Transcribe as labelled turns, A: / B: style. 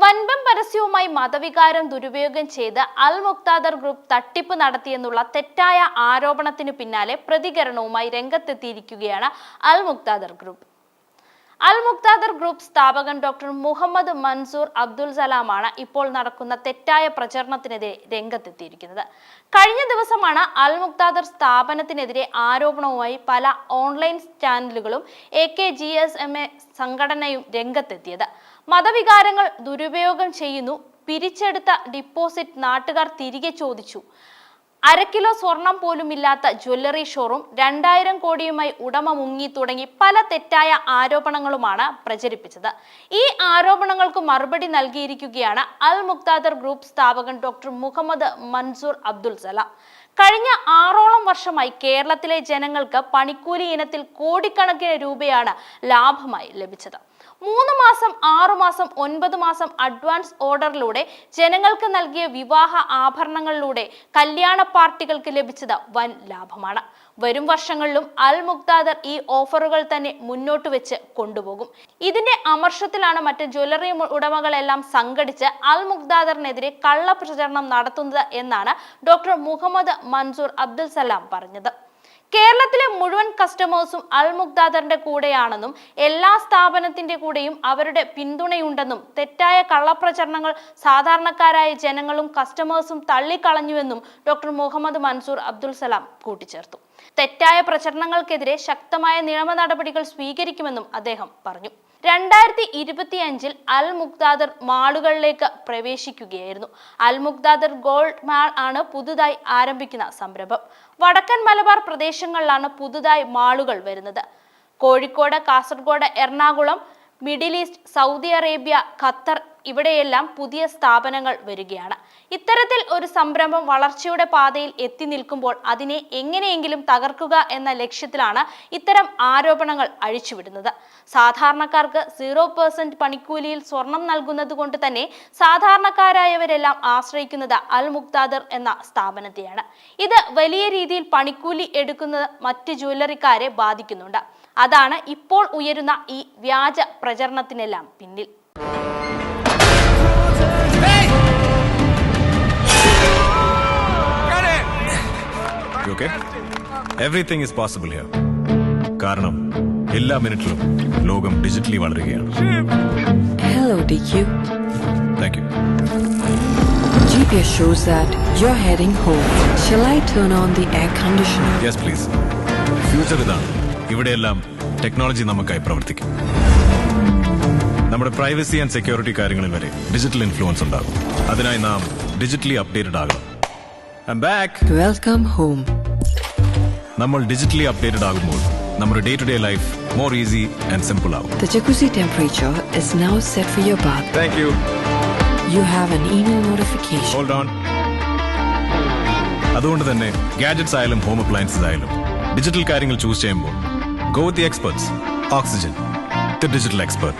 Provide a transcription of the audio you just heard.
A: വൻപം പരസ്യവുമായി മതവികാരം ദുരുപയോഗം ചെയ്ത് അൽ മുക്താദർ ഗ്രൂപ്പ് തട്ടിപ്പ് നടത്തിയെന്നുള്ള തെറ്റായ ആരോപണത്തിനു പിന്നാലെ പ്രതികരണവുമായി രംഗത്തെത്തിയിരിക്കുകയാണ് അൽ മുക്താദർ ഗ്രൂപ്പ് അൽ മുക്താദർ ഗ്രൂപ്പ് സ്ഥാപകൻ ഡോക്ടർ മുഹമ്മദ് മൻസൂർ അബ്ദുൽ സലാമാണ് ഇപ്പോൾ നടക്കുന്ന തെറ്റായ പ്രചരണത്തിനെതിരെ രംഗത്തെത്തിയിരിക്കുന്നത്. കഴിഞ്ഞ ദിവസമാണ് അൽ മുക്താദർ സ്ഥാപനത്തിനെതിരെ ആരോപണവുമായി പല ഓൺലൈൻ ചാനലുകളും A K G S M A സംഘടനയും രംഗത്തെത്തിയത്. മതവികാരങ്ങൾ ദുരുപയോഗം ചെയ്യുന്നു പിരിച്ചെടുത്ത ഡിപ്പോസിറ്റ് നാട്ടുകാർ തിരികെ ചോദിച്ചു. അര കിലോ സ്വർണം പോലുമില്ലാത്ത ജ്വല്ലറി ഷോറൂം രണ്ടായിരം കോടിയുമായി ഉടമ മുങ്ങി തുടങ്ങി പല തെറ്റായ ആരോപണങ്ങളുമാണ് പ്രചരിപ്പിച്ചത്. ഈ ആരോപണങ്ങൾക്ക് മറുപടി നൽകിയിരിക്കുകയാണ് അൽ മുക്താദർ ഗ്രൂപ്പ് സ്ഥാപകൻ ഡോക്ടർ മുഹമ്മദ് മൻസൂർ അബ്ദുൽ സലാം. കഴിഞ്ഞ ആറോളം വർഷമായി കേരളത്തിലെ ജനങ്ങൾക്ക് പണിക്കൂലി ഇനത്തിൽ കോടിക്കണക്കിന് രൂപയാണ് ലാഭമായി ലഭിച്ചത്. മൂന്ന് മാസം ആറു മാസം ഒൻപത് മാസം അഡ്വാൻസ് ഓർഡറിലൂടെ ജനങ്ങൾക്ക് നൽകിയ വിവാഹ ആഭരണങ്ങളിലൂടെ കല്യാണ പാർട്ടികൾക്ക് ലഭിച്ചത് വൻ ലാഭമാണ്. വരും വർഷങ്ങളിലും അൽ മുക്താദർ ഈ ഓഫറുകൾ തന്നെ മുന്നോട്ട് വെച്ച് കൊണ്ടുപോകും. ഇതിന്റെ അമർഷത്തിലാണ് മറ്റ് ജ്വല്ലറി ഉടമകളെല്ലാം സംഘടിച്ച് അൽ മുക്താദറിനെതിരെ കള്ള പ്രചരണം നടത്തുന്നത് എന്നാണ് ഡോക്ടർ മുഹമ്മദ് മൻസൂർ അബ്ദുൽ സലാം പറഞ്ഞത്. കേരളത്തിലെ മുഴുവൻ കസ്റ്റമേഴ്സും അൽ മുക്താദറിന്റെ കൂടെയാണെന്നും എല്ലാ സ്ഥാപനത്തിന്റെ കൂടെയും അവരുടെ പിന്തുണയുണ്ടെന്നും തെറ്റായ കള്ളപ്രചരണങ്ങൾ സാധാരണക്കാരായ ജനങ്ങളും കസ്റ്റമേഴ്സും തള്ളിക്കളഞ്ഞുവെന്നും ഡോക്ടർ മുഹമ്മദ് മൻസൂർ അബ്ദുൽ സലാം കൂട്ടിച്ചേർത്തു. തെറ്റായ പ്രചരണങ്ങൾക്കെതിരെ ശക്തമായ നിയമ നടപടികൾ സ്വീകരിക്കുമെന്നും അദ്ദേഹം പറഞ്ഞു. രണ്ടായിരത്തി ഇരുപത്തി അഞ്ചിൽ അൽ മുക്താദർ മാളുകളിലേക്ക് പ്രവേശിക്കുകയായിരുന്നു. അൽ മുക്താദർ ഗോൾഡ് മാൾ ആണ് പുതുതായി ആരംഭിക്കുന്ന സംരംഭം. വടക്കൻ മലബാർ പ്രദേശങ്ങളിലാണ് പുതുതായി മാളുകൾ വരുന്നത്. Kozhikode Kasaragod Ernakulam middle east Saudi Arabia Qatar ഇവിടെയെല്ലാം പുതിയ സ്ഥാപനങ്ങൾ വരികയാണ്. ഇത്തരത്തിൽ ഒരു സംരംഭം വളർച്ചയുടെ പാതയിൽ എത്തി നിൽക്കുമ്പോൾ അതിനെ എങ്ങനെയെങ്കിലും തകർക്കുക എന്ന ലക്ഷ്യത്തിലാണ് ഇത്തരം ആരോപണങ്ങൾ അഴിച്ചുവിടുന്നത്. സാധാരണക്കാർക്ക് സീറോ പെർസെന്റ് പണിക്കൂലിയിൽ സ്വർണം നൽകുന്നത് കൊണ്ട് തന്നെ സാധാരണക്കാരായവരെല്ലാം ആശ്രയിക്കുന്നത് അൽ മുക്താദർ എന്ന സ്ഥാപനത്തെയാണ്. ഇത് വലിയ രീതിയിൽ പണിക്കൂലി എടുക്കുന്നത് മറ്റ് ജ്വല്ലറിക്കാരെ ബാധിക്കുന്നുണ്ട്. അതാണ് ഇപ്പോൾ ഉയരുന്ന ഈ വ്യാജ പ്രചരണത്തിനെല്ലാം പിന്നിൽ.
B: You okay? Everything is possible here. കാരണം എല്ലാ മിനിറ്റിലും ലോകം ഡിജിറ്റലി വളരുകയാണ്
C: Hello, DQ.
B: Thank you
C: GPS shows that you're heading home. Shall I turn on the air conditioner?
B: Yes please future ഇതാണ് ഇവിടെയെല്ലാം ടെക്നോളജി നമുക്കായി പ്രവർത്തിക്കും നമ്മുടെ പ്രൈവസി ആൻഡ് സെക്യൂരിറ്റി കാര്യങ്ങളിൽ വരെ ഡിജിറ്റൽ ഇൻഫ്ലുവൻസ് ഉണ്ടാകും അതിനായി നാം ഡിജിറ്റലി അപ്ഡേറ്റഡ് ആകണം വെൽക്കം ഹോം
C: Welcome home.
B: നമ്മൾ ഡിജിറ്റലി അപ്ഡേറ്റഡ് ആകുമ്പോൾ നമ്മുടെ day to day life more easy and simple ആകും
C: The jacuzzi temperature is now set for your bath.
B: Thank you you
C: You have an email notification.
B: Hold on അതുകൊണ്ട് തന്നെ gadgets ആയാലും home appliances ആയാലും digital കാര്യങ്ങൾ choose ചെയ്യുമ്പോൾ go with the experts Oxygen the digital expert